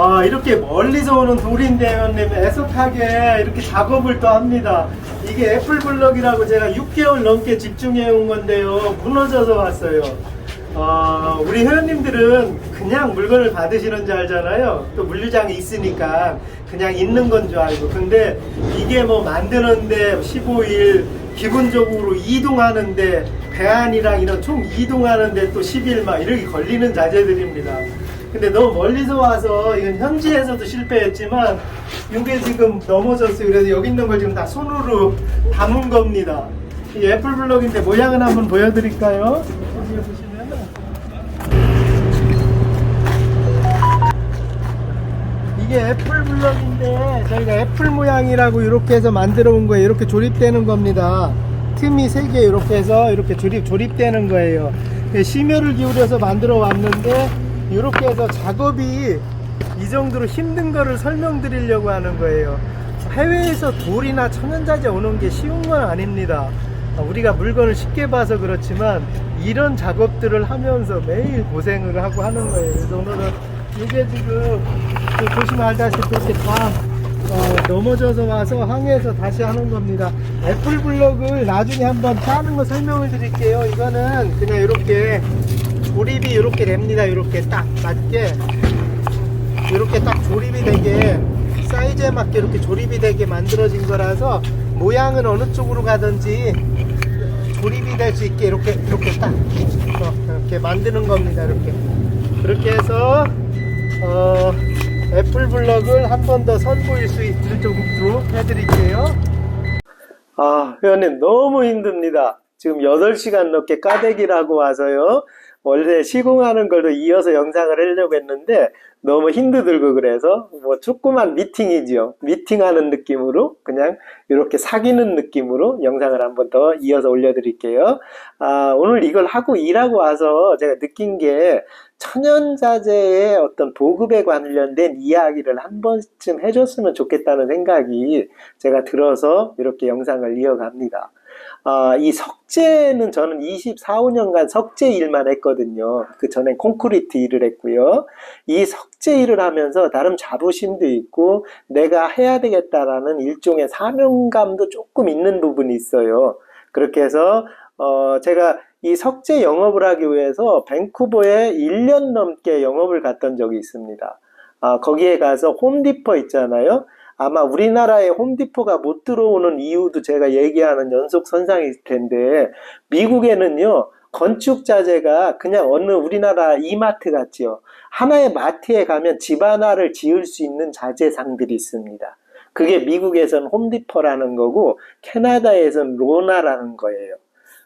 아, 이렇게 멀리서 오는 형님 애석하게 이렇게 작업을 또 합니다. 이게 애플블럭이라고 제가 6개월 넘게 집중해 온 건데요. 무너져서 왔어요. 어, 우리 회원님들은 그냥 물건을 받으시는 줄 알잖아요. 또 물류장이 있으니까 그냥 있는 건 줄 알고. 근데 이게 뭐 만드는데 15일, 기본적으로 이동하는데 배안이랑 이런 총 이동하는데 또 10일 막 이렇게 걸리는 자재들입니다. 근데 너무 멀리서 와서 이건 현지에서도 실패했지만 이게 지금 넘어졌어요. 그래서 여기 있는 걸 지금 다 손으로 담은 겁니다. 이 애플 블럭인데 모양을 한번 보여드릴까요? 여기 보시면은 이게 애플 블럭인데 저희가 애플 모양이라고 이렇게 해서 만들어 온 거예요. 이렇게 조립되는 겁니다. 틈이 세 개 이렇게 해서 이렇게 조립 조립되는 거예요. 예, 심혈을 기울여서 만들어 왔는데 이렇게 해서 작업이 이 정도로 힘든 거를 설명드리려고 하는 거예요. 해외에서 돌이나 천연자재 오는 게 쉬운 건 아닙니다. 아, 우리가 물건을 쉽게 봐서 그렇지만 이런 작업들을 하면서 매일 고생을 하고 하는 거예요. 그래서 오늘은 이게 지금 그 보시면 알다시피 이렇게 다 어, 넘어져서 와서 항해해서 다시 하는 겁니다. 애플 블럭을 나중에 한번 짜는 거 설명을 드릴게요. 이거는 그냥 이렇게 조립이 이렇게 됩니다. 이렇게 딱 맞게 이렇게 딱 조립이 되게 사이즈에 맞게 이렇게 조립이 되게 만들어진 거라서 모양은 어느 쪽으로 가든지 조립이 될 수 있게 이렇게 이렇게 딱 어, 이렇게 만드는 겁니다. 이렇게 그렇게 해서 어, 애플 블럭을 한 번 더 선보일 수 있을 정도로 해드릴게요. 아, 회원님 너무 힘듭니다. 지금 8시간 넘게 까대기라고 와서요. 원래 시공하는 걸로 이어서 영상을 하려고 했는데 너무 힘도 들고 그래서 뭐 조그만 미팅이죠. 미팅하는 느낌으로 그냥 이렇게 사귀는 느낌으로 영상을 한번 더 이어서 올려드릴게요. 아, 오늘 이걸 하고 일하고 와서 제가 느낀 게 천연자재의 어떤 보급에 관련된 이야기를 한 번쯤 해줬으면 좋겠다는 생각이 제가 들어서 이렇게 영상을 이어갑니다. 아, 이 석재는 저는 24, 5년간 석재 일만 했거든요. 그 전에 콘크리트 일을 했고요. 이 석재 일을 하면서 나름 자부심도 있고 내가 해야 되겠다라는 일종의 사명감도 조금 있는 부분이 있어요. 그렇게 해서 어, 제가 이 석재 영업을 하기 위해서 밴쿠버에 1년 넘게 영업을 갔던 적이 있습니다. 아, 거기에 가서 홈디퍼 있잖아요. 아마 우리나라에 홈디포가 못 들어오는 이유도 제가 얘기하는 연속 선상일 텐데 미국에는요 건축 자재가 그냥 어느 우리나라 이마트 같지요 하나의 마트에 가면 집 하나를 지을 수 있는 자재상들이 있습니다 그게 미국에선 홈디포라는 거고 캐나다에선 로나라는 거예요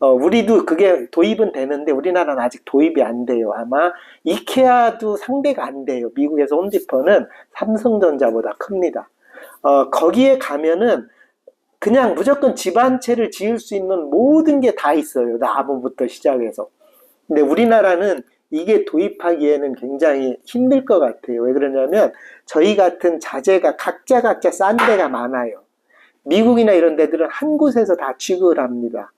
어, 우리도 그게 도입은 되는데 우리나라는 아직 도입이 안 돼요. 아마 이케아도 상대가 안 돼요. 미국에서 홈디퍼는 삼성전자보다 큽니다. 어, 거기에 가면은 그냥 무조건 집한 채를 지을 수 있는 모든 게 다 있어요. 나무부터 시작해서. 근데 우리나라는 이게 도입하기에는 굉장히 힘들 것 같아요. 왜 그러냐면 저희 같은 자재가 각자 각자 싼 데가 많아요. 미국이나 이런 데들은 한 곳에서 다 취급을 합니다.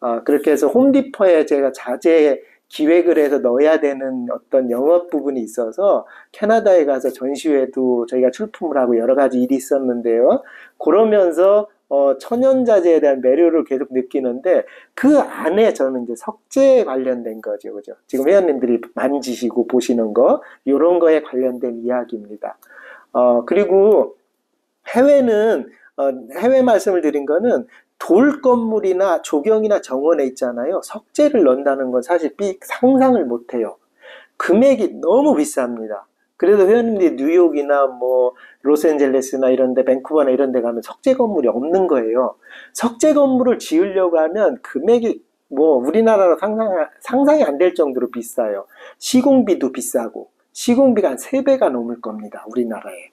어, 그렇게 해서 홈디퍼에 제가 자재 기획을 해서 넣어야 되는 어떤 영업 부분이 있어서 캐나다에 가서 전시회도 저희가 출품을 하고 여러 가지 일이 있었는데요. 그러면서 어, 천연자재에 대한 매료를 계속 느끼는데 그 안에 저는 이제 석재 관련된 거죠. 그죠? 지금 회원님들이 만지시고 보시는 거, 이런 거에 관련된 이야기입니다. 어, 그리고 해외는 어, 해외 말씀을 드린 거는 돌 건물이나 조경이나 정원에 있잖아요. 석재를 넣는다는 건 사실 삐 상상을 못 해요. 금액이 너무 비쌉니다. 그래도 회원님들이 뉴욕이나 뭐 로스앤젤레스나 이런 데 밴쿠버나 이런 데 가면 석재 건물이 없는 거예요. 석재 건물을 지으려고 하면 금액이 뭐 우리나라로 상상, 상상이 안 될 정도로 비싸요. 시공비도 비싸고 시공비가 한 3배가 넘을 겁니다. 우리나라에.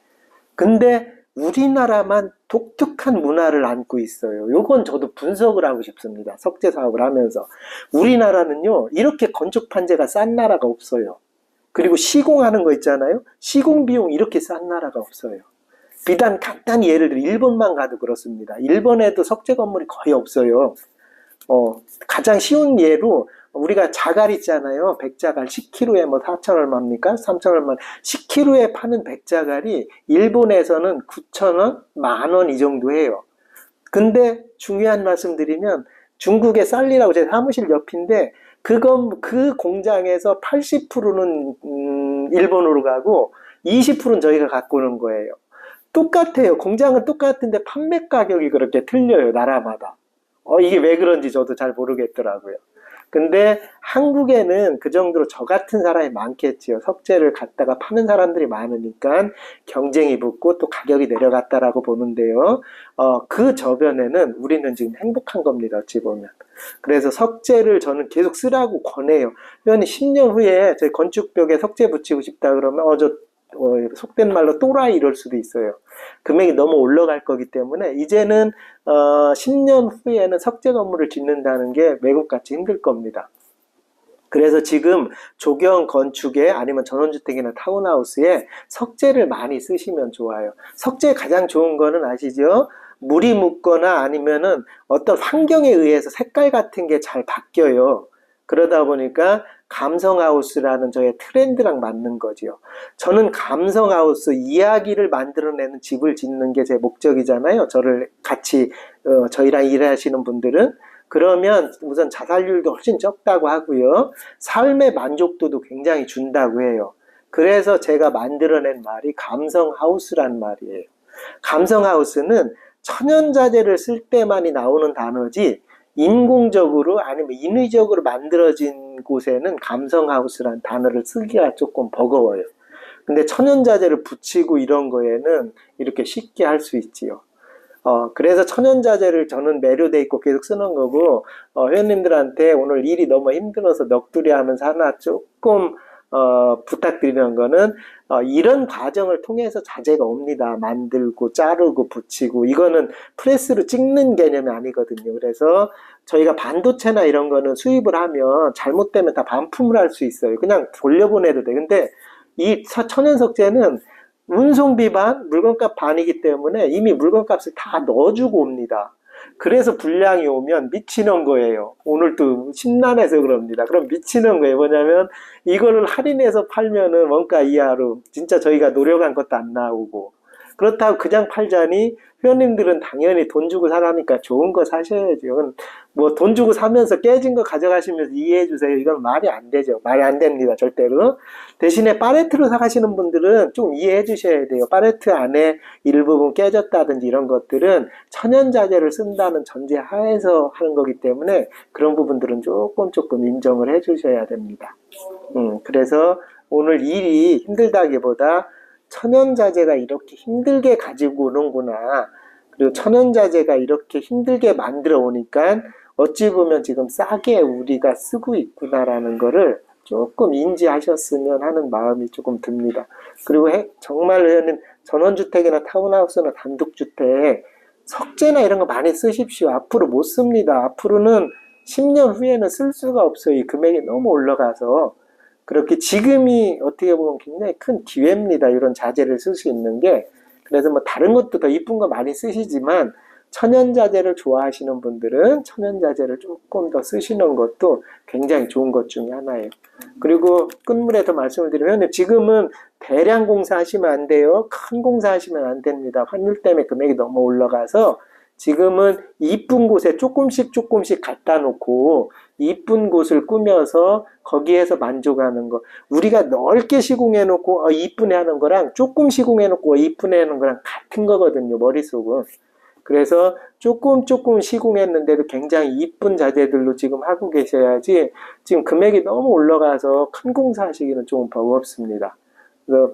근데 우리나라만 독특한 문화를 안고 있어요. 요건 저도 분석을 하고 싶습니다. 석재 사업을 하면서. 우리나라는요, 이렇게 건축 판재가 싼 나라가 없어요. 그리고 시공하는 거 있잖아요. 시공 비용 이렇게 싼 나라가 없어요. 비단 간단히 예를 들어 일본만 가도 그렇습니다. 일본에도 석재 건물이 거의 없어요. 어, 가장 쉬운 예로 우리가 자갈 있잖아요. 백자갈 10kg에 뭐 4천 얼마입니까? 3천 얼마. 10kg에 파는 백자갈이 일본에서는 9천 원, 만 원 이 정도 해요. 근데 중요한 말씀 드리면 중국의 쌀리라고 제 사무실 옆인데 그건 그 공장에서 80%는 음, 일본으로 가고 20%는 저희가 갖고 오는 거예요. 똑같아요. 공장은 똑같은데 판매 가격이 그렇게 틀려요. 나라마다. 어, 이게 왜 그런지 저도 잘 모르겠더라고요. 근데 한국에는 그 정도로 저 같은 사람이 많겠지요. 석재를 갖다가 파는 사람들이 많으니까 경쟁이 붙고 또 가격이 내려갔다라고 보는데요. 어, 그 저변에는 우리는 지금 행복한 겁니다. 어찌 보면. 그래서 석재를 저는 계속 쓰라고 권해요. 회원님 10년 후에 저희 건축벽에 석재 붙이고 싶다 그러면 어, 저 어, 속된 말로 또라이 이럴 수도 있어요. 금액이 너무 올라갈 거기 때문에 이제는 어, 10년 후에는 석재 건물을 짓는다는 게 외국같이 힘들 겁니다. 그래서 지금 조경 건축에 아니면 전원주택이나 타운하우스에 석재를 많이 쓰시면 좋아요. 석재 가장 좋은 거는 아시죠? 물이 묻거나 아니면은 어떤 환경에 의해서 색깔 같은 게 잘 바뀌어요. 그러다 보니까 감성하우스라는 저의 트렌드랑 맞는 거지요. 저는 감성하우스 이야기를 만들어내는 집을 짓는 게 제 목적이잖아요. 저를 같이 어, 저희랑 일하시는 분들은 그러면 우선 자살률도 훨씬 적다고 하고요. 삶의 만족도도 굉장히 준다고 해요. 그래서 제가 만들어낸 말이 감성하우스란 말이에요. 감성하우스는 천연자재를 쓸 때만이 나오는 단어지 인공적으로 아니면 인위적으로 만들어진 곳에는 감성하우스란 단어를 쓰기가 조금 버거워요. 근데 천연자재를 붙이고 이런 거에는 이렇게 쉽게 할 수 있지요. 어, 그래서 천연자재를 저는 매료돼 있고 계속 쓰는 거고, 어, 회원님들한테 오늘 일이 너무 힘들어서 넋두리 하면서 하나 조금, 어, 부탁드리는 거는, 어, 이런 과정을 통해서 자재가 옵니다. 만들고, 자르고, 붙이고. 이거는 프레스로 찍는 개념이 아니거든요. 그래서 저희가 반도체나 이런 거는 수입을 하면 잘못되면 다 반품을 할 수 있어요. 그냥 돌려보내도 돼. 근데 이 사- 천연석재는 운송비 반, 물건값 반이기 때문에 이미 물건값을 다 넣어주고 옵니다. 그래서 불량이 오면 미치는 거예요. 오늘도 심란해서 그럽니다. 그럼 미치는 거예요. 뭐냐면 이거를 할인해서 팔면은 원가 이하로 진짜 저희가 노력한 것도 안 나오고 그렇다고 그냥 팔자니 회원님들은 당연히 돈 주고 사라니까 좋은 거 사셔야죠. 뭐 돈 주고 사면서 깨진 거 가져가시면서 이해해 주세요. 이건 말이 안 되죠. 말이 안 됩니다. 절대로. 대신에 파레트로 사가시는 분들은 좀 이해해 주셔야 돼요. 파레트 안에 일부분 깨졌다든지 이런 것들은 천연자재를 쓴다는 전제 하에서 하는 거기 때문에 그런 부분들은 조금 조금 인정을 해 주셔야 됩니다. 음, 그래서 오늘 일이 힘들다기보다 천연자재가 이렇게 힘들게 가지고 오는구나. 그리고 천연자재가 이렇게 힘들게 만들어 오니까 어찌 보면 지금 싸게 우리가 쓰고 있구나라는 거를 조금 인지하셨으면 하는 마음이 조금 듭니다. 그리고 해- 정말 회원님 전원주택이나 타운하우스나 단독주택 석재나 이런 거 많이 쓰십시오. 앞으로 못 씁니다. 앞으로는 10년 후에는 쓸 수가 없어요. 이 금액이 너무 올라가서. 그렇게 지금이 어떻게 보면 굉장히 큰 기회입니다. 이런 자재를 쓸 수 있는 게. 그래서 뭐 다른 것도 더 이쁜 거 많이 쓰시지만 천연자재를 좋아하시는 분들은 천연자재를 조금 더 쓰시는 것도 굉장히 좋은 것 중에 하나예요. 그리고 끝물에 더 말씀을 드리면 지금은 대량 공사하시면 안 돼요. 큰 공사하시면 안 됩니다. 환율 때문에 금액이 너무 올라가서 지금은 이쁜 곳에 조금씩 조금씩 갖다 놓고 이쁜 곳을 꾸며서 거기에서 만족하는 거. 우리가 넓게 시공해 놓고 어, 이쁘네 하는 거랑 조금 시공해 놓고 어, 이쁘네 하는 거랑 같은 거거든요. 머릿속은. 그래서 조금 조금 시공했는데도 굉장히 이쁜 자재들로 지금 하고 계셔야지 지금 금액이 너무 올라가서 큰 공사 하시기는 조금 버겁습니다. 그래서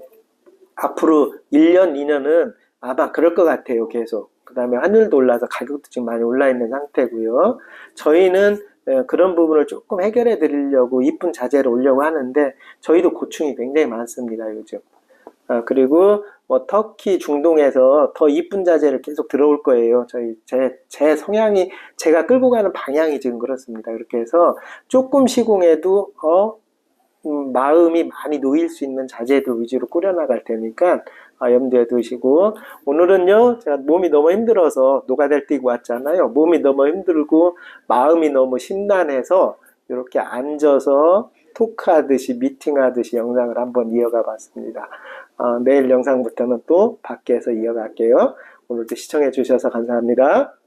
앞으로 1년, 2년은 아마 그럴 것 같아요. 계속. 그 다음에 환율도 올라서 가격도 지금 많이 올라 있는 상태고요. 저희는 에, 그런 부분을 조금 해결해 드리려고 이쁜 자재를 올려고 하는데 저희도 고충이 굉장히 많습니다. 요즘. 아, 그리고 뭐 터키 중동에서 더 이쁜 자재를 계속 들어올 거예요. 저희 제, 제 성향이 제가 끌고 가는 방향이 지금 그렇습니다. 그렇게 해서 조금 시공해도 어 음, 마음이 많이 놓일 수 있는 자재들 위주로 꾸려나갈 테니까 아, 염두에 두시고 오늘은요 제가 몸이 너무 힘들어서 노가다를 뛰고 왔잖아요. 몸이 너무 힘들고 마음이 너무 심란해서 이렇게 앉아서 토크하듯이 미팅하듯이 영상을 한번 이어가 봤습니다. 어, 내일 영상부터는 또 밖에서 이어갈게요. 오늘도 시청해 주셔서 감사합니다.